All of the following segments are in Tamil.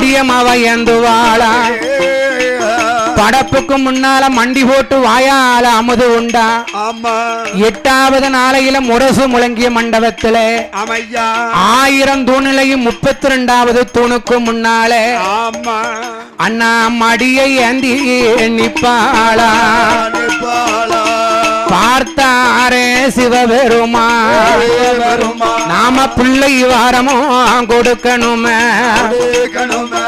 மடியமாவ ஏந்துவாளா? படப்புக்கு முன்னால மண்டி போட்டு வாயால அமுது உண்டா? எட்டாவது நாளையில முரசு முழங்கிய மண்டபத்துல ஆயிரம் தூணிலையும் முப்பத்தி ரெண்டாவது தூணுக்கு முன்னாலே அண்ணா மடியை ஏந்தி நிப்பாளா. பார்த்தாரே சிவபெருமா நாம பிள்ளை வாரமோ கொடுக்கணுமே. கணுமே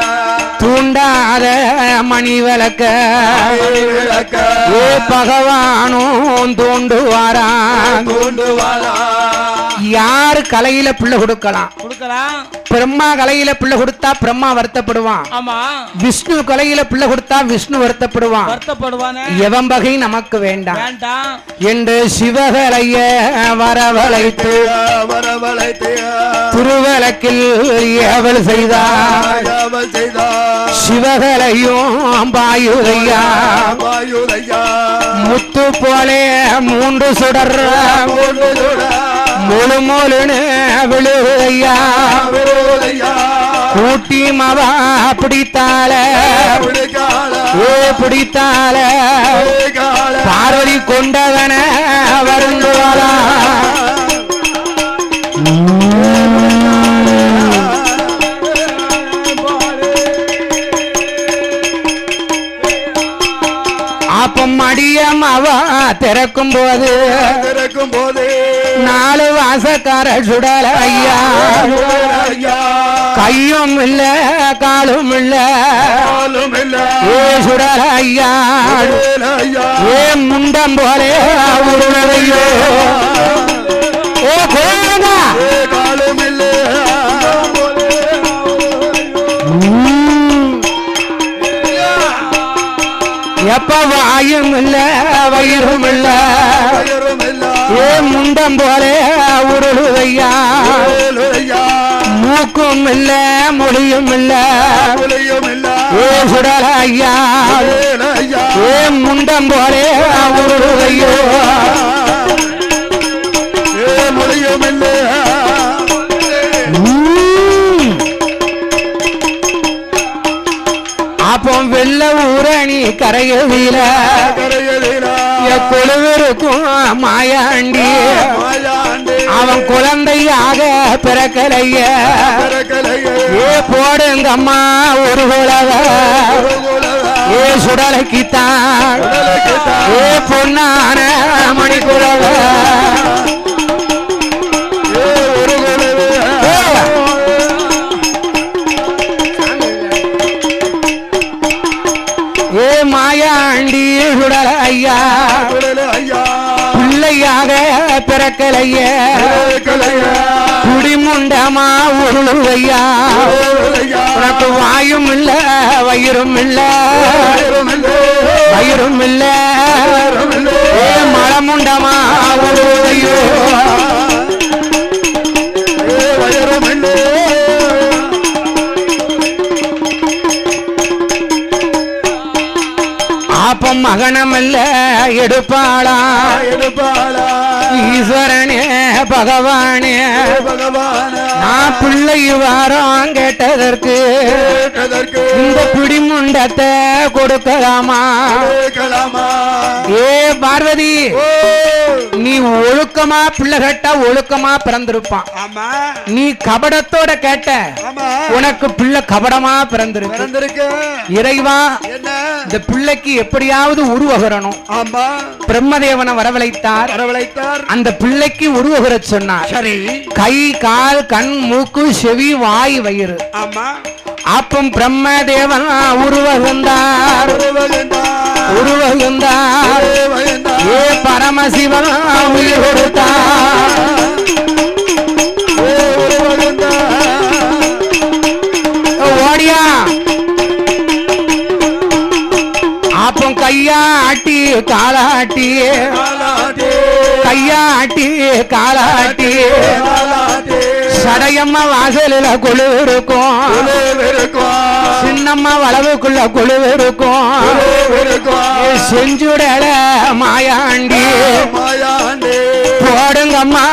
தூண்டாத மணி விளக்க. ஏ பகவானும் வாழா யாரு கலையில பிள்ளை கொடுக்கலாம். கொடுக்கலாம். பிரம்மா கலையில பிள்ளை கொடுத்தா பிரம்மா வருத்தப்படுவான். ஆமா. விஷ்ணு கலையில பிள்ளை கொடுத்தா விஷ்ணு வருத்தப்படுவான். வருத்தப்படுவானே. எவன் வகை நமக்கு வேண்டாம். வேண்டாம். என்று சிவகலைய வரவழைத்து வரவழைத்தைய திருவலக்கில் ஏவல் செய்தார். செய்தார். சிவகலையும் பாயுதையா. வாயுதையா முத்து போலே மூன்று சுடர். கொண்டு சுட முழு முழுன்னு விழுதையா கூட்டி மவா பிடிக்கால ஏ பிடிக்கால பார்வதி கொண்டவன வருந்துவாளா அப்பம் மடியம் அவ திறக்கும் போது திறக்கும் போது நாலு வாசக்கார சுடல ஐயா. கையும் இல்ல காலும் இல்ல. ஏ சுடல ஐயா. ஏ முண்டம் போலே உருளையோ. ஓ இல்ல. எப்ப வாயும் இல்ல. வயிறும் இல்ல. ஏ முண்டம் போலே உருளுதையா மூக்கும் இல்ல மொழியும் இல்ல ஏ சுடல ஐயா ஏ முண்டம் போலே உருளுதையோ மொழியும் இல்ல அப்போ வெள்ள ஊரணி கரையவில கரையதிலா. கொழுவிருக்கும் மாயாண்டி அவன் குழந்தையாக பிறக்கலைய. ஏ போடுங்கம்மா ஒரு குலவ ஏ சுடலைக்குத்தான். ஏ பொன்னான மணி ஐயா. பிள்ளையாக பிறக்கலைய. கலையா குடிமுண்டமா உருளையா உனக்கு வாயும் இல்ல வயிறும் இல்ல எடுப்பாளா? எடுப்பாளா? ஈஸ்வரனே பகவானே. நான் பிள்ளை வாரம் கேட்டதற்கு இந்த பிடிமுண்டத்தை கொடுக்கலாமா? கலாமா ஏ பார்வதி நீ ஒழுக்கமா பிள்ளை கேட்டா ஒழுக்கமா பிறந்திருப்பான். நீ கபடத்தோட கேட்ட உனக்கு பிள்ளை கபடமா பிறந்திருக்கு. இறைவா இந்த பிள்ளைக்கு எப்படியாவது உருவகரணும். பிரம்மதேவனை வரவழைத்தார். வரவழைத்தார். அந்த பிள்ளைக்கு உருவகர சொன்னார். சரி. கை கால் கண் மூக்கு செவி வாய் வயிறு. ஆமா. அப்பம் பிரம்மதேவன் உருவகந்தார் உருவகந்தார். ஏ பரமசிவன் உயிர் கொடுத்தார். ஓடியா அப்பம் கையாட்டி காலாட்டி. கையாட்டி காலாட்டி. சடையம்மா வாசலில் கொழு இருக்கும். சின்னம்மா வளவுக்குள்ள கொழு இருக்கும். செஞ்சுடல மாயாண்டி மாயாண்டி. போடுங்கம்மா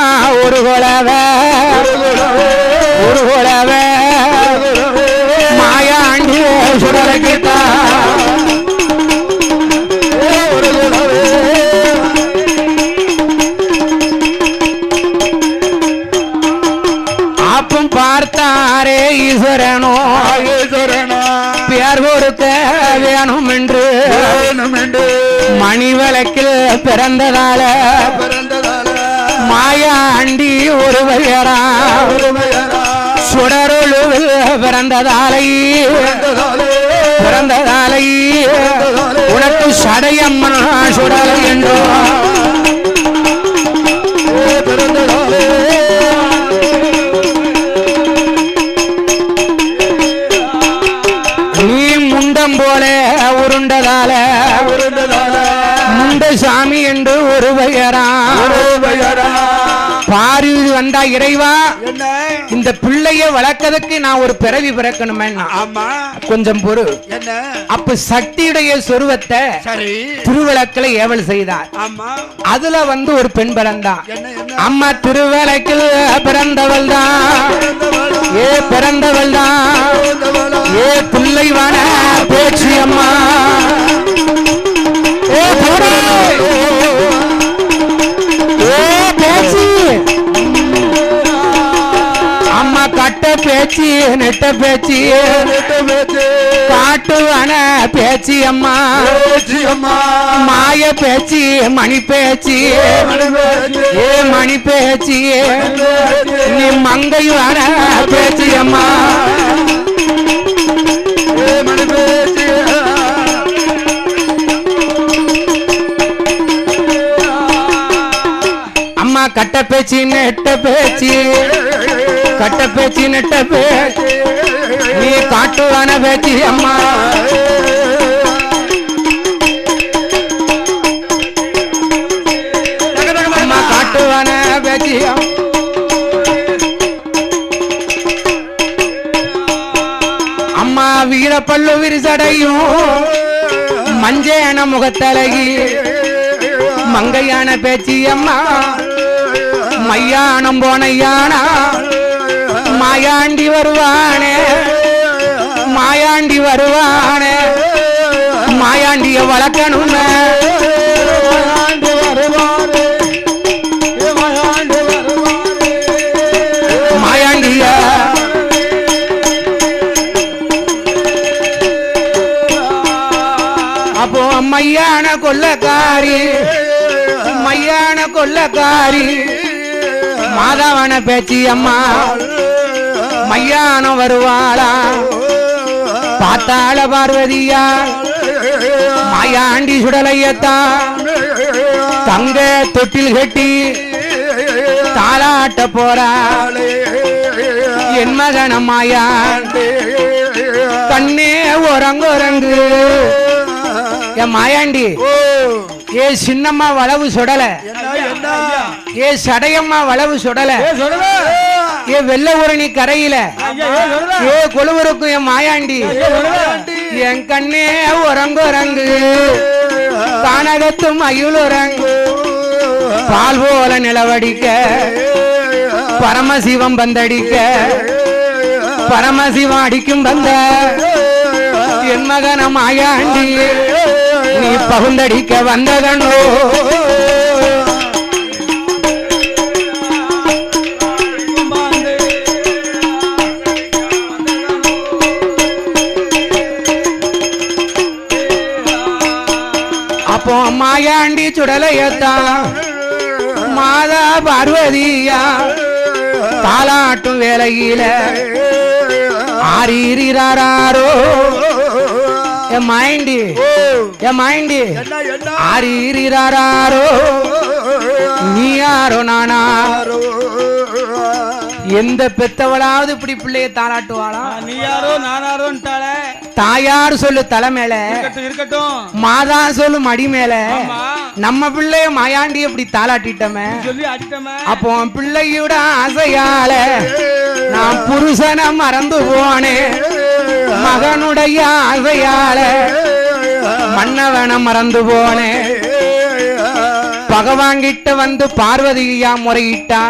ஒரு உருகுலவே. ஒரு உருகுலவே. மாயாண்டி விளக்கித்தான் பார்த்தாரே ஈஸ்வரனோ. ஈஸ்வரனா. பேர் கொடுக்க வேணும் என்று வேணுமென்று. மணி விளக்கில் பிறந்ததால. பிறந்ததால மாயாண்டி ஒரு ஒருமையரா சுடரொழுவில் பிறந்ததாலை. பிறந்ததாலே. பிறந்ததாலை. உனக்கு சடையம்மன் சுடலை என்றோ. பிறந்ததாலே. போல உருண்டதால. முண்ட சாமி என்று ஒரு பெயரா. பாரி வந்தா இறைவா. என்ன? இந்த பிள்ளைய வளர்க்கறதுக்கு நான் ஒரு பிறவி பிறக்கணுமே. ஆமா. கொஞ்சம் பொறு. என்ன? அப்ப சக்தியுடைய சொருவத்தை சரி. திருவிளக்கில் ஏவல் செய்தார். அதுல வந்து ஒரு பெண் பிறந்தான் அம்மா திருவிளக்கில் பிறந்தவள் தான். ஏ பிறந்தவள் தான். ஏ பிள்ளைவான பேச்சு அம்மா. ஏ பேச்சு நெட்ட பேச்சு. கேட்டு பேச்சு. காட்டுவான பேச்சு அம்மா. பேச்சு அம்மா. மாய பேச்சு மணி பேச்சு. மணி பேச்சு. ஏ மணி பேச்சு. நீ மங்கைவான பேச்சு அம்மா. அம்மா கட்ட பேச்சு நெட்ட பேச்சு. கட்ட பேச்சு நெட்ட பேச்சு. நீ காட்டுவான பேச்சு அம்மா. அம்மா காட்டுவான பேச்சு அம்மா. அம்மா வீரப்பல்லு விரிசடையும். மஞ்சேன முகத்தலகி. மங்கையான பேச்சி அம்மா. மையானம் போனையானா. மாயாண்டி வருவானே. மாயாண்டி வருவானே. மாயாண்டிய வளர்க்கணுமே. மாயாண்டிய அப்போ மையான கொல்லக்காரி மையான கொல்லக்காரி மாதவன பேச்சு அம்மா. மையானம் வருவாளா? பார்த்தாள பார்வதியா? மாயாண்டி சுடலையத்தான் தங்க தொட்டில் கட்டி தாளாட்ட போறா? என் மகன மாயான் கண்ணே உறங்கு உறங்கு என் மாயாண்டி ஏ சின்னம்மா வளவு சுடல. ஏ சடையம்மா வளவு சுடல? ஏ வெள்ள ஊரணி கரையில ஏ கொழுவருக்கும் என் மாயாண்டி. என் கண்ணே உறங்கு உறங்கு. கானகத்தும் அயுளுறங்கு பால் போல நிலவடிக்க. பரமசிவம் பந்தடிக்க. பரமசிவம் அடிக்கும் பந்த. என் மகன மாயாண்டி நீ பகுந்தடிக்க வந்ததனோ? மாயாண்டி சுடலையத்தான் மாதா பார்வதியா? தாலாட்டும் வேலையில ஆரீரிராரோ என் மைண்டி என் மைண்டி ஆரீரிராரோ நீ யாரோ நானா? எந்த பெத்தவளாவது இப்படி பிள்ளைய தாளாட்டுவாளா நீ யாரோ நான் யாரோன்ட்டால தாயார் சொல்லு தலை மேல. இருக்கட்டும் மாதா சொல்லு மடி மேல. நம்ம பிள்ளைய மாயாண்டி இப்படி தாளாட்டிட்டோமே அப்போ பிள்ளையோட ஆசையால நான் புருஷனை மறந்து போனேன் மகனுடைய ஆசையால மன்னவனை மறந்து போனேன் பகவான் கிட்ட வந்து பார்வதியா முறையிட்டா?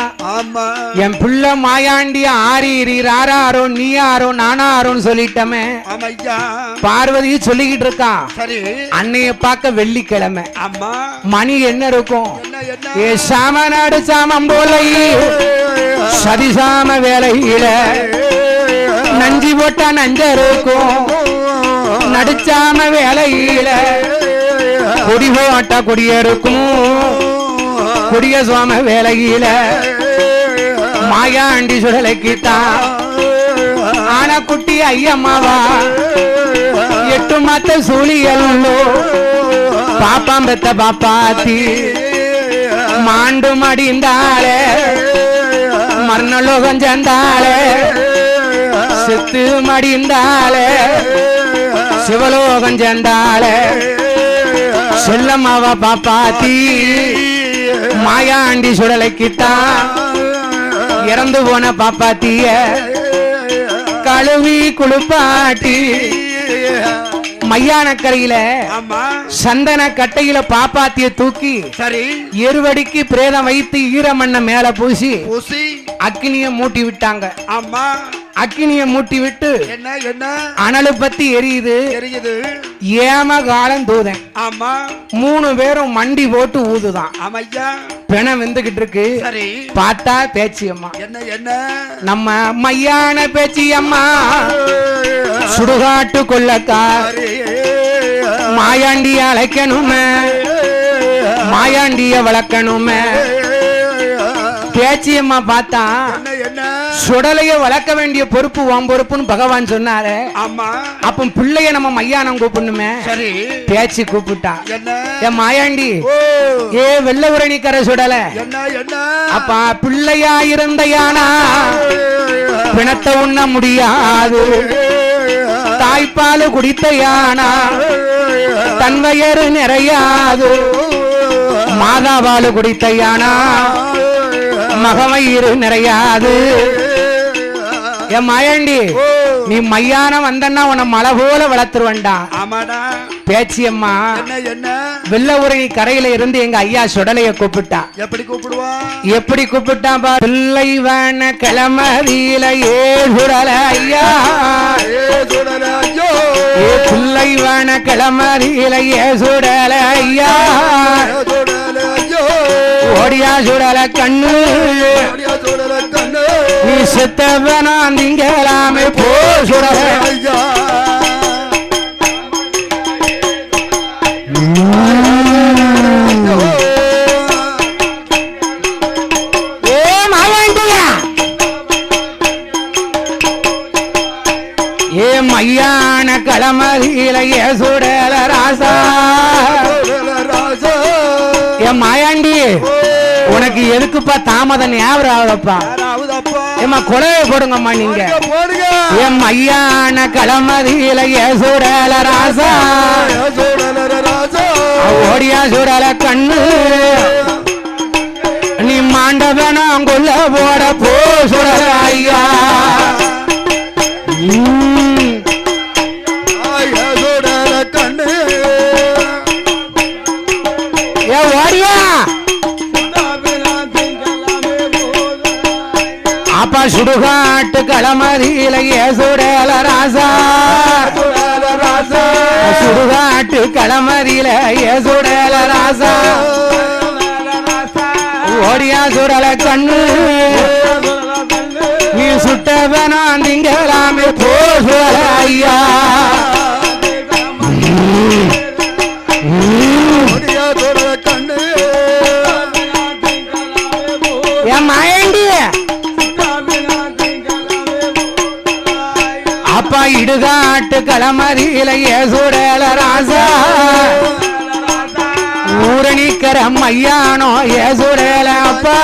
என் பிள்ளை மாயாண்டி ஆறீரி ராராரோ நீ யாரோ நானாரோன்னு சொல்லிட்டமே. ஆமா ஐயா பார்வதி சொல்லிக்கிட்டு இருக்கா. அன்னைய பார்க்க வெள்ளிக்கிழமை. மணி என்ன இருக்கும்? ஏ சாமநாடு சாமம் போலை சதிசாம வேலையில நஞ்சி போட்டா நஞ்ச இருக்கும். நடிச்சாம வேலையில கொடி போட்டா கொடிய இருக்கும். கொடிய சுவாம வேலையில மாயாண்டி சுடலைக்குத்தான் ஆனா குட்டி ஐயம்மாவா? எட்டு மாத்த சூழியல்லோ பாப்பாம் பெத்த பாப்பாத்தி. மாண்டு மடிந்தாளே மர்ணலோகம் சேர்ந்தாளே. செத்து மடிந்தாளே சிவலோகம் சேர்ந்தாளே. செல்லம்மாவா பாப்பாத்தி? மாயாண்டி சுடலைக்குத்தான் இறந்து போன பாப்பாத்திய கழுவி குளிப்பாட்டி. மையானக்கரையில சந்தன கட்டையில பாப்பாத்திய தூக்கி சரி. எருவடிக்கு பிரேதம் வைத்து ஈரமண்ண மேல பூசி பூசி. அக்கினிய மூட்டி விட்டாங்க. ஆமா. அக்கினிய மூட்டி விட்டு என்ன என்ன? அனலு பத்தி எரியுது. தெரியுது ஏம காலம் தூதன். ஆமா. மூணு பேரும் மண்டி போட்டு ஊதுதான். ஆமா ஐயா பிணம் வெந்துகிட்டு இருக்கு. சரி. பார்த்தா பேச்சி அம்மா. என்ன என்ன? நம்ம மையான பேச்சி அம்மா. சுடுகாட்டு கொள்ளக்கா. சரி. மாயாண்டி அழைக்கணுமே. மாயாண்டிய வளர்க்கணுமே. பேச்சி அம்மா பார்த்தா என்ன சுடலைய வளர்க்க வேண்டிய பொறுப்பு உன் பொறுப்புன்னு பகவான் சொன்னாரு. ஆமா. அப்ப பிள்ளைய நம்ம மையானம் கூப்பிடணுமே. சரி. பேச்சு கூப்பிட்டா. என்ன? ஏ மாயாண்டி. ஏ வெள்ள உரணிக்கரை சுடல. அப்பா பிள்ளையா இருந்த யானா பிணத்தை உண்ண முடியாது. தாய்ப்பால் குடித்த யானா தன் வயறு நிறையாது. மாதாபால் குடித்த யானா மகவயிறு நிறையாது. என் மாயாண்டி நீ மையானம் வந்தன்னா உன்னை மலை போல வளர்த்துருவண்டா. பேச்சியம்மா வெள்ள உரணி கரையில இருந்து எங்க ஐயா சுடலைய கூப்பிட்டா. எப்படி கூப்பிடுவா? எப்படி கூப்பிட்டா பா பிள்ளை வேண கிளமதியில ஏ சுடல ஐயா. ஏ பிள்ளை வேண கிளமதியில ஏ சுடல ஐயோ. ஓடியா சுடல கண்ணு. நீ செத்தவனா திங்கலாமே போ சுடல. எதுக்குப்பா தாமதம் ஞாபகம் ஆகுதப்பா ஏமா கொலையை போடுங்கம்மா நீங்க. என் மையான கிளமதியில சுடல ராசா ஓடியா சுடல கண்ணு. நீ மாண்டவனம் கொல்ல போட போ சுடல. ஐயா. சமதியில சுடல ராசா. சுடுகாட்டு கிளமதியில சுடல ராசா. ஓடியா சுடல கண்ணு. நீ சுட்டவனா திங்கலாமே போ சுடல ஐயா. ஊரணிக்கிற மையானோ ஏ சுடல அப்பா.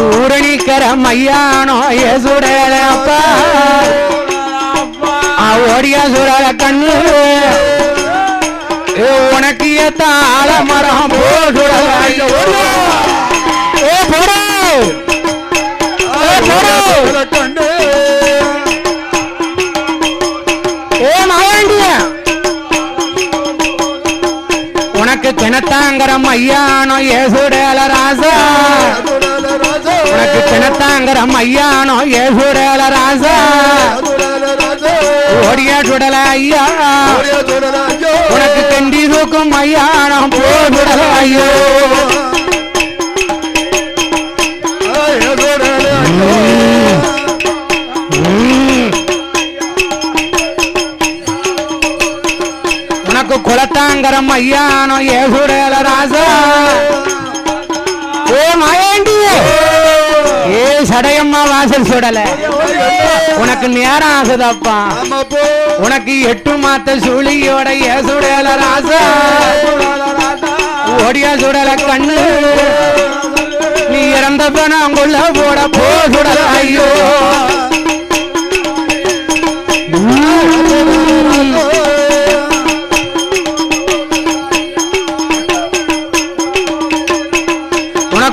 ஊரணிக்கிற மையானோ ஏ சுடல அப்பா. ஆ, ஓடியா சுடல கண்ணு. ஏ, உனக்கு ஏத்த ஆலமரம் போ ஏ ஏசுடேல ராசா. உனக்கு தினத்தாங்கிற மையானம் ஏசுடேல ராசா. சுடல ஓடிய சுடல ஐயா. உனக்கு கண்டி தூக்கும் மையானம் போடுடல ஐயோ. குலத்தாங்கிற மையானம் ஏசுடேல ராசா ஏ மாயாண்டி ஏ சடையம்மா வாசல் சுடல. உனக்கு நேரம் ஆகுதப்பா. உனக்கு எட்டு மாத்த சுழியோட ஏசுடல ராசா ஓடியா சுடல கண்ணு. நீ இறந்த பணங்குள்ள போட போ சுடல ஐயோ.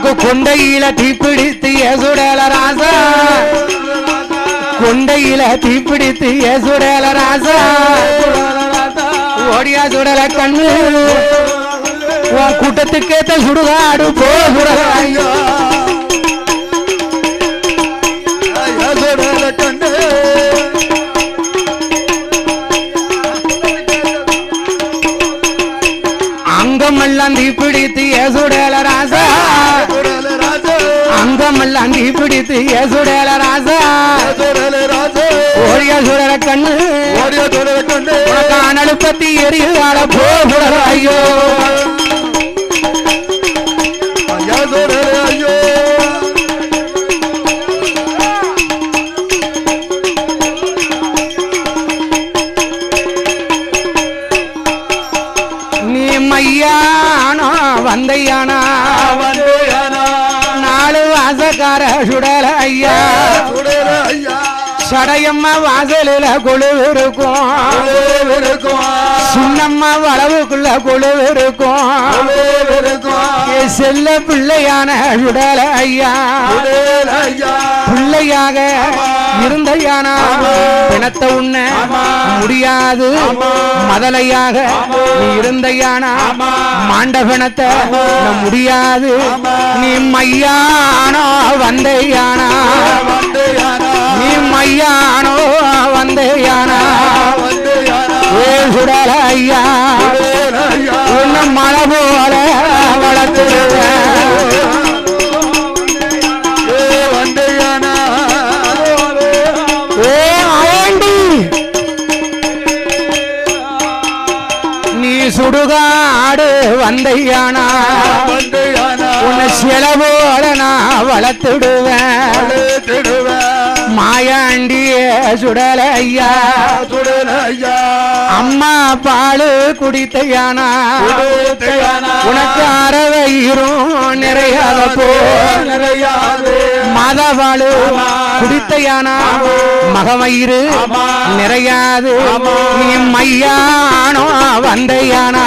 எனக்கு கொண்டையில தீப்பிடித்து ஏசுடல ராசா கொண்டையில தீப்பிடித்து ஏசுடல ராசா ஓடியா சுடல கண்ணு. உன் கூட்டத்துக்கேத்த சுடுகாடு போ சுடல கண்ணு. அங்கமெல்லாம் தீப்பிடித்து ஏசுடல ராசா அங்கமெல்லாம் தீப்பிடித்து ஏசுடல ராசா ஓடியா சுடல கண்ணு. ஓடிய சுடல கண்ணு. அனல் பத்தி எரியுதால போ ஐயா சடையம்மா வாசலில கொழு இருக்கும் சின்னம்மா வளவுக்குள்ள கொழு இருக்கும் செல்ல பிள்ளையான சுடல ஐயா. பிள்ளையாக இருந்தையானா? பிணத்த உண்ண முடியாது. மதலையாக நீ இருந்தையானா? மாண்ட பிணத்தை முடியாது. நீ மையானோ வந்தேயானா? நீ மையானோ வந்தையானா? வந்தேயானா ஏ சுடல ஐயா உன்ன மழை போல நீ சுடுகாடு வந்தையானா? உன்னை சில போல நான் வளர்த்துடுவேன். திடுவேன் மாயாண்டி சுடல ஐயா சுடல ஐயா அம்மா பாலு குடித்தையானா. உனக்கு அறவையிரும் நிறையாது மாதாபாலு குடித்தையானா? மகமயிறு நிறையாது. நீ மையானோ வந்தையானா?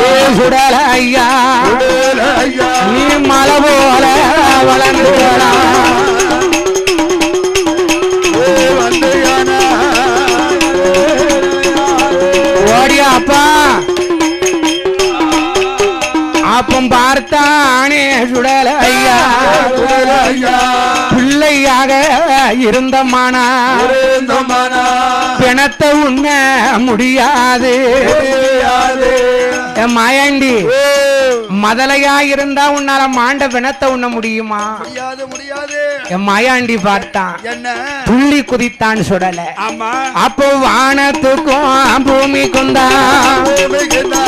ஏ சுடல ஐயா நீ மலை போல வளர்ந்துடா அப்பம் பார்த்தானே சுடல ஐயா பிள்ளையாக இருந்தமானா? பிணத்தை உண்ண முடியாது. மாயாண்டி மதலையா இருந்தா உன்னால மாண்ட பிணத்தை உண்ண முடியுமா? முடியாது. என் மாயாண்டி பார்த்தான். என்ன? துள்ளி குதித்தான் சுடல அப்போ வானத்துக்கும் பூமிக்குதா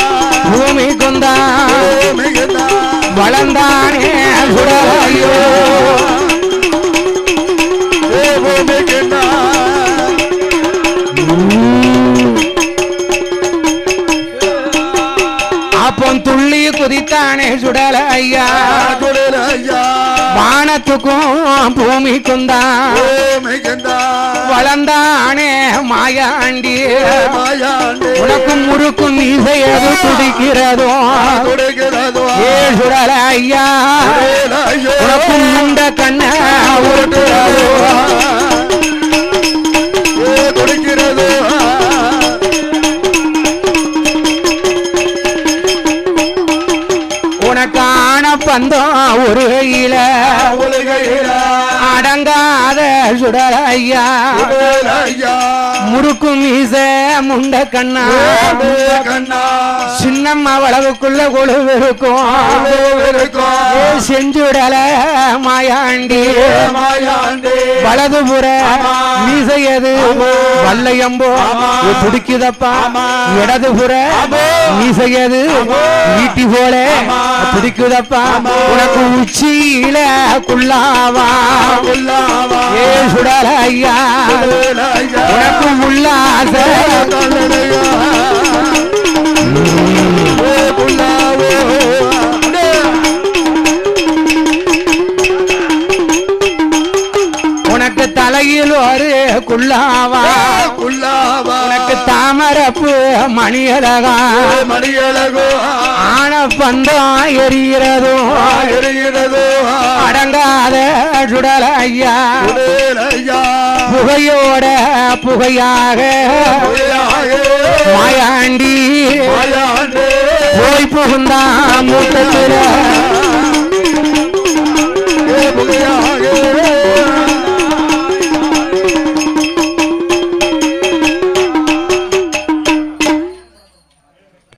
பூமிக்கும் தான் பூமிக்குதா வளர்ந்தானே சுடல ஐயோ ஏ அப்போ துள்ளி குதித்தானே சுடல ஐயா. சுடல ஐயா வானத்துக்கும் பூமிக்கும் தான் வளர்ந்தானே மாயாண்டி. மாயாண்டி. உனக்கு முறுக்கும் மீசையது துடிக்கிறதோ? கொடுக்கிறதோ ஏ சுடல ஐயா. சுடல ஐயா உனக்கு முண்ட கண்ண உருட்டுறதோ? ஏ பந்தம் உருகையில அடங்காத சுடலையா. முறுக்கு மீச முண்ட கண்ணா. கண்ணா. சின்னம் அவ்வளவுக்குள்ள கொழுவு இருக்கும் செஞ்சுடல மாயாண்டி. மாயாண்டே. வலதுபுற மீசையது வல்லையம்போ துடிக்குதப்பா இடதுபுற மீசையது ஈட்டி போல. துடிக்குதப்பா உனக்கு உச்சியில குள்ளாவா? உள்ளாவா ஏ சுடல ஐயா ஐயா உனக்கு உல்லாச உனக்கு தலையில் ஒரு குள்ளாவா உனக்கு தாமரப்பு மணியழகா. மணியழகோ. ஆன பந்தம் எரிகிறதோ எரிகிறதோ அடங்காத சுடல ஐயா புகையோட புகையாக. மாயாண்டி. போய் புகுந்தா மூத்தத்தில்